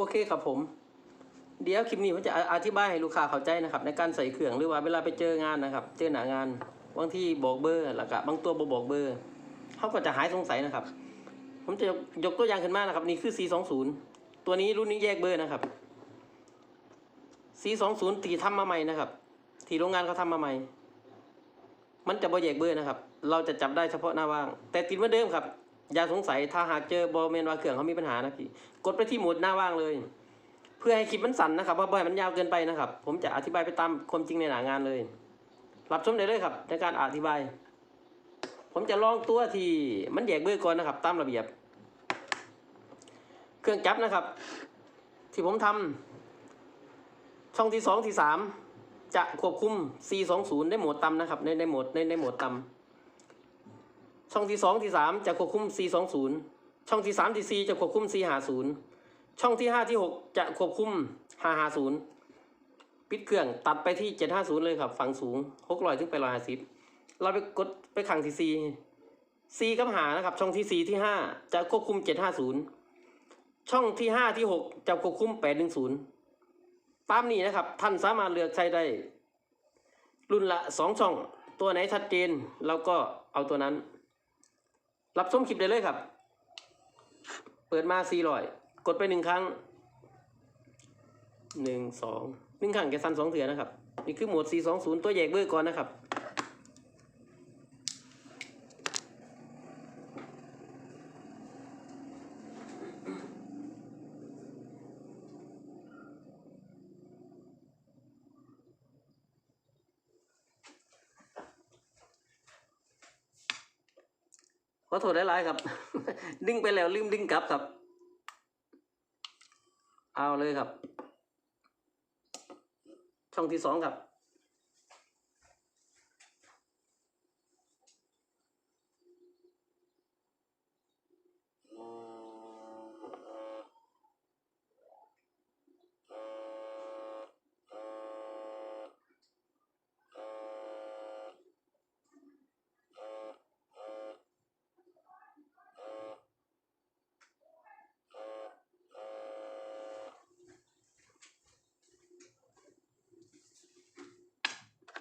โอเคครับผม เดี๋ยวคลิปนี้ผมจะอธิบายให้ลูกค้าเข้าใจนะครับ ในการใส่เครื่องหรือว่าเวลาไปเจองานนะครับ เจอหนางานบางที่บอกเบอร์แล้วก็บางตัวบ่บอกเบอร์เขาก็จะหายสงสัยนะครับ ผมจะยกตัวอย่างขึ้นมานะครับ นี่คือ C20 ตัวนี้รุ่นนี้แยกเบอร์นะครับ C20 ที่ทำมาใหม่นะครับที่โรงงานเขาทำมาใหม่ มันจะบ่แยกเบอร์นะครับ เราจะจับได้เฉพาะหน้าว่าง แต่ติดเหมือนเดิมครับ อย่าสงสัยถ้าหากเจอบอเมนว่าเครื่องเขามีปัญหานะพี่กดไปที่โหมดหน้าว่างเลย เพื่อให้คลิปมันสั้นนะครับว่าบ่ให้มันยาวเกินไปนะครับ ผมจะอธิบายไปตามความจริงในหนางานเลย รับชมได้เลยครับ ในการอธิบาย ผมจะลองตัวที่มันแยกเบอร์ก่อนนะครับ ตามระเบียบ เครื่องจับนะครับ ที่ผมทำช่องที่สองที่สามจะควบคุม C20 ได้โหมดต่ำนะครับ ในในโหมดในในโหมดต่ำ ช่องที่สองที่สามจะควบคุม C20 ช่องที่สามที่สี่จะควบคุม C50 ช่องที่ห้าที่หกจะควบคุม 550ปิดเครื่องตัดไปที่ 750 เลยครับ ฝั่งสูง 600 ถึงไป150 เราไปกดไปขังที่ C C กับหานะครับ ช่องที่ 4 ที่ 5 จะควบคุม 750 ช่องที่ 5 ที่ 6 จะควบคุม 810 ตามนี้นะครับ ท่านสามารถเลือกใช้ได้ รุ่นละ 2 ช่อง ตัวไหนชัดเจนเราก็เอาตัวนั้น รับชมคลิปได้เลยครับ เปิดมา400กดไปหนึ่งครั้งหนึ่งสองหนึ่งครั้งแกสั้นสองเถือนะครับ นี่คือโหมด 420 ตัวแยกเบอร์ก่อนนะครับ ขอโทษหลายๆครับ ดึงไปแล้วลืมดึงกลับครับ เอาเลยครับ ช่องที่สองครับ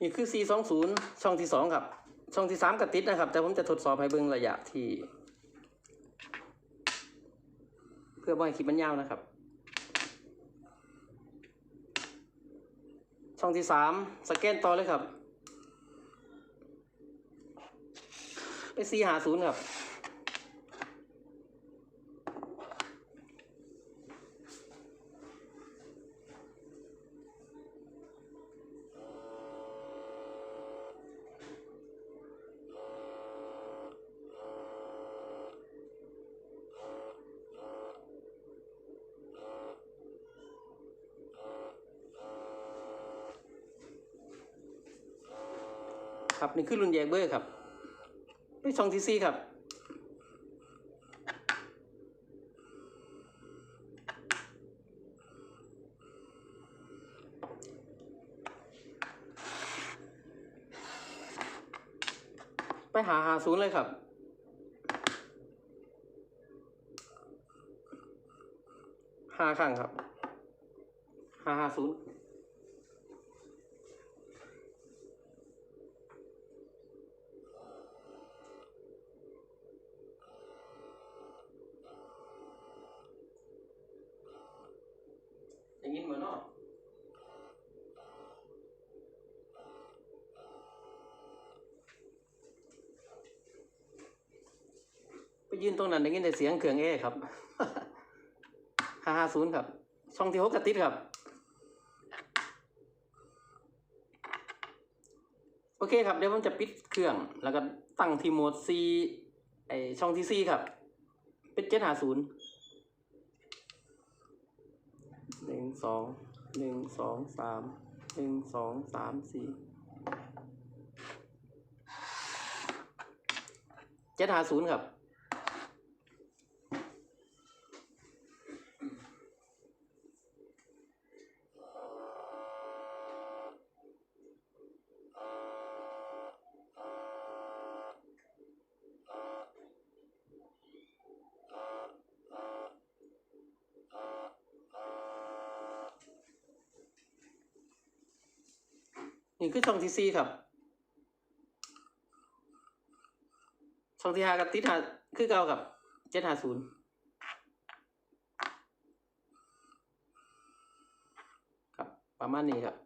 นี่คือ C20 ช่องที่สองครับ ช่องที่สามกระติดนะครับ แต่ผมจะทดสอบให้เบิ่งระยะที่ เพื่อบ่ให้คลิปมันยาวนะครับ ช่องที่สามสแกนต่อเลยครับ ไป C หาศูนย์ครับ ครับนี่คือรุ่นแยกเบอร์ครับไปช่องที่สี่ครับ ไปหาหาศูนย์เลยครับห้าครั้งครับห้าห้าศูนย์ อย่างนี้เหมือนเนาะไปยืนตรงนั้นได้ยินแต่เสียงเครื่องเอครับห้าห้าศูนย์ครับ ช่องที่หกกระติดครับ โอเคครับ เดี๋ยวผมจะปิดเครื่อง แล้วก็ตั้งที่โหมด C ไอช่องที่ C ครับ เป็นเจ็ดห้าศูนย์ ห นึ่งสองหนึ่งสองสามหนึ่งสองสามสี่เจ็ดหาศูนย์ครับ นี่คือช่องที่สี่ครับ ช่องที่ห้ากับติดหาคือเก่ากับเจ็ดห้าศูนย์ครับ ประมาณนี้ครับ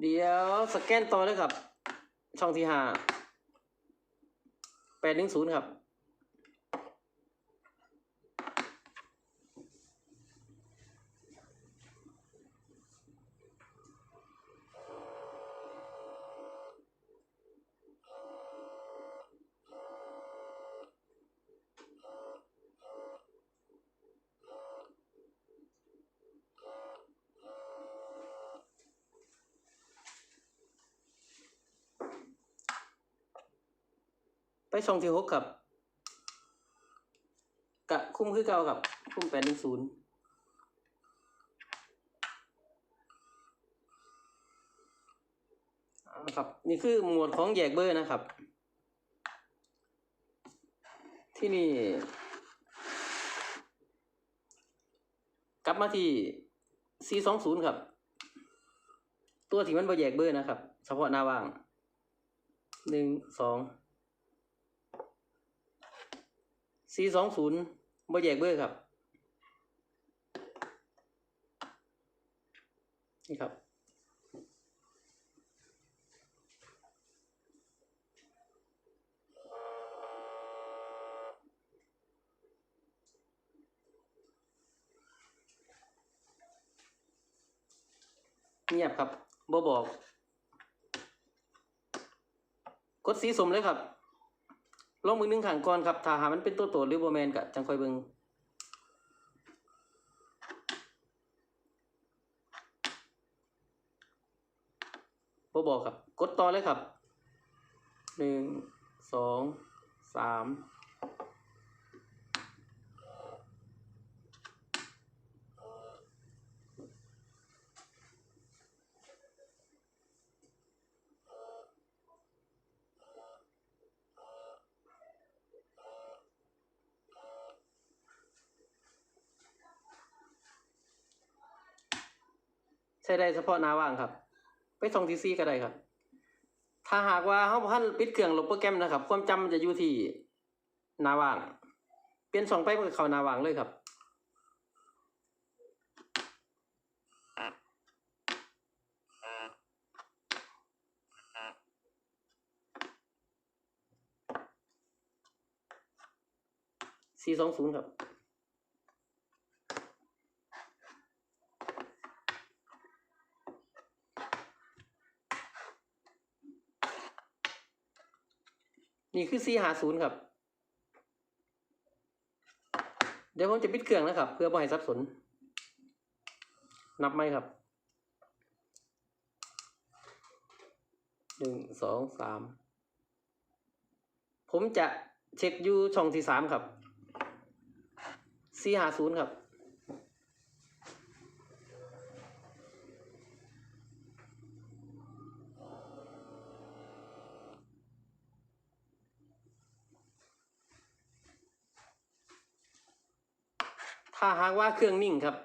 เดี๋ยวสแกนต่อเลยครับ ช่องที่ห้าแปดหนึ่งศูนย์ครับ ซองที่หกกับกะคุ้มคือเก่ากับคุ้มแปดหนึ่งศูนย์ครับนี่คือหมวดของแยกเบอร์นะครับ ที่นี่กลับมาที่สี่สองศูนย์ครับ ตัวที่มันบ่แยกเบอร์นะครับ เฉพาะหน้าว่างหนึ่งสอง สี่สองศูนย์บ่แยกเบอร์ครับ นี่ครับ เงียบครับบ่บอก กดสีสมเลยครับ ลองมือหนึ่งขังก่อนครับถ้าหามันเป็นตัวโตหรือโบแมนกะจังค่อยเบิงบ่บอกครับ กดต่อเลยครับหนึ่งสองสาม ใช้ได้เฉพาะหน้าว่างครับ ไปท่องทีซีก็ได้ครับ ถ้าหากว่าเขาพันปิดเครื่องลบโปรแกรมนะครับ ความจำมันจะอยู่ที่หน้าว่าง เปลี่ยนช่องไปมันก็เข้าหน้าว่างเลยครับสี่สองศูนย์ครับ นี่คือ4 5 0ครับ เดี๋ยวผมจะปิดเครื่องนะครับ เพื่อบ่ให้สับสน นับไหมครับหนึ่งสองสามผมจะเช็คอยู่ช่องที่สามครับ4 5 0ครับ ถ้าหากว่าเครื่องนิ่งครับ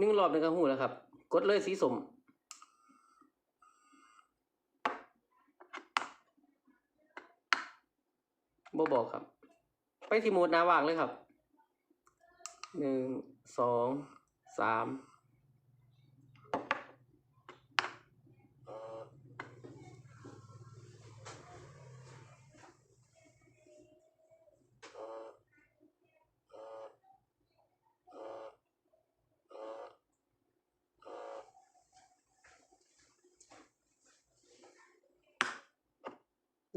นิ่งรอบหนึ่งก็หูแล้วครับ กดเลยสีสมบ่บอกครับ ไปที่โหมดหน้าว่างเลยครับหนึ่งสองสาม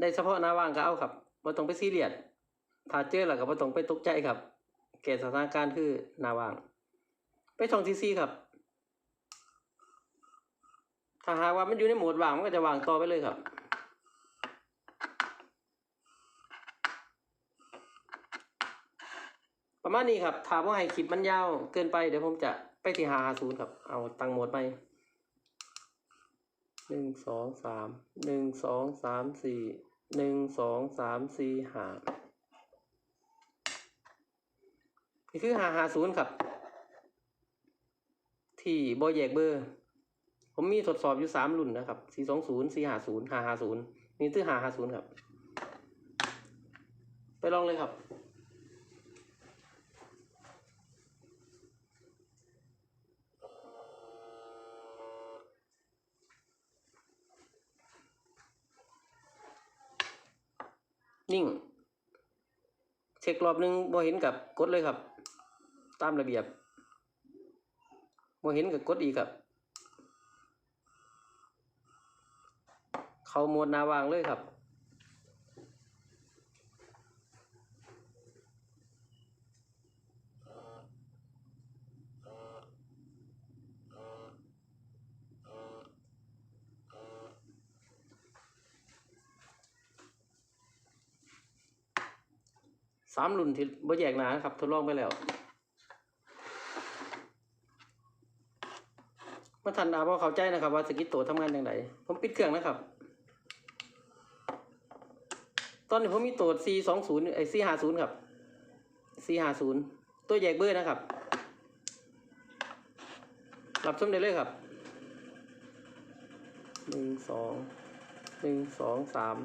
ได้เฉพาะหน้าว่างก็เอาครับบ่ต้องไปซีเรียสถ้าเจอแล้วก็บ่ต้องไปตกใจครับแก่สถานการณ์คือหน้าว่าง ไปช่องที่สี่ครับ ถ้าหากว่ามันอยู่ในโหมดว่างมันก็จะว่างต่อไปเลยครับประมาณนี้ครับถามว่าให้คลิปมันยาวเกินไปเดี๋ยวผมจะไปที่หาศูนย์ครับ เอาตั้งโหมดไปหนึ่งสองสามหนึ่งสองสามสี่ หนึ่งสองสามสี่ห้านี่คือหาหาศูนย์ครับ ที่บอแยกเบอร์ ผมมีทดสอบอยู่สามรุ่นนะครับสี่สองศูนย์สี่ห้าศูนย์ห้าห้าศูนย์นี่ตื้อหาหาศูนย์ครับ ไปลองเลยครับ นิ่ง เช็ครอบนึงบ่เห็นกับกดเลยครับ ตามระเบียบบ่เห็นกับกดอีกครับ เขาหมดนาวางเลยครับ สามรุ่นที่บ่แยกหนานะครับ ทดลองไปแล้วมาทันอาพอเข้าใจนะครับ ว่าสกิตโตทำงานอย่างไรผมปิดเครื่องนะครับ ตอนนี้ผมมีโตด420ไอ้450ครับ450ตัวแยกเบอร์นะครับรับชมได้เลยครับหนึ่งสองหนึ่งสองสาม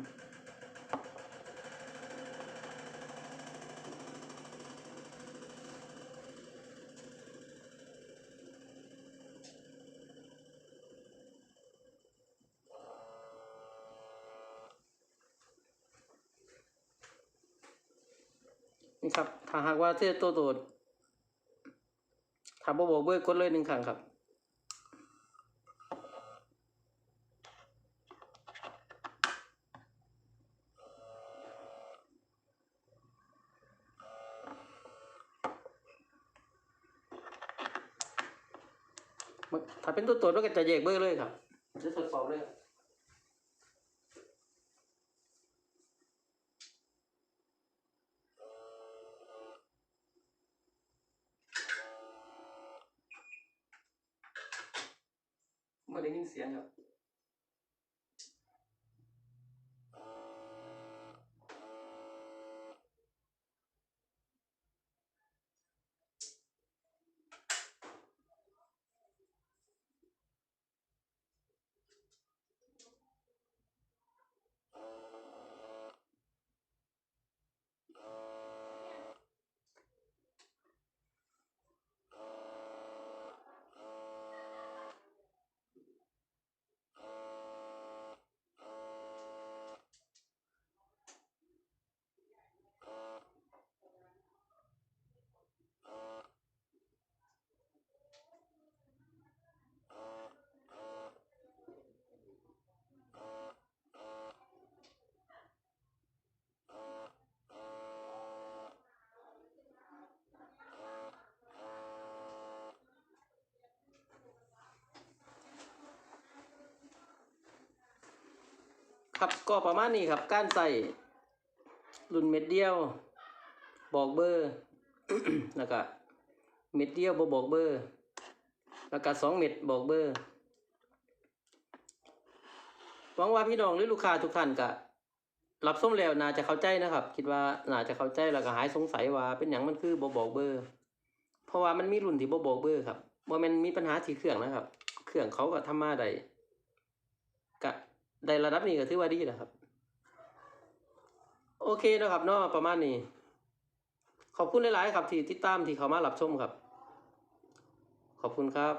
นี่ครับ ถ้าหากว่าเสื้อตัวโดดถ้าบ่บอกเบอร์กดเลยหนึ่งครั้งครับถ้าเป็นตัวตรวจมันก็จะแยกเบอร์เลยครับจะทดสอบเลยครับ ไม่ได้ยิ ครับก็ประมาณนี้ครับการใส่รุ่นเม็ดเดียว บอกเบอร์แล้วก็เม็ดเดียวบบอกเบอร์ แล้วก็สองเม็ดบอกเบอร์หวังว่าพี่น้องหรือลูกค้าทุกท่านก็รับส้มแล้วน่าจะเข้าใจนะครับ คิดว่าน่าจะเข้าใจแล้วก็หายสงสัยว่า เป็นอย่างมันคือบบอกเบอร์ เพราะว่ามันมีรุ่นที่บบอกเบอร์ครับว่ามันมีปัญหาที่เครื่องนะครับ เครื่องเขาก็ทำมาได้ ในระดับนี้ก็ถือว่าดีนะครับ โอเคนะครับเนาะประมาณนี้ ขอบคุณหลาย ๆ ครับที่ติดตามที่เขามารับชมครับ ขอบคุณครับ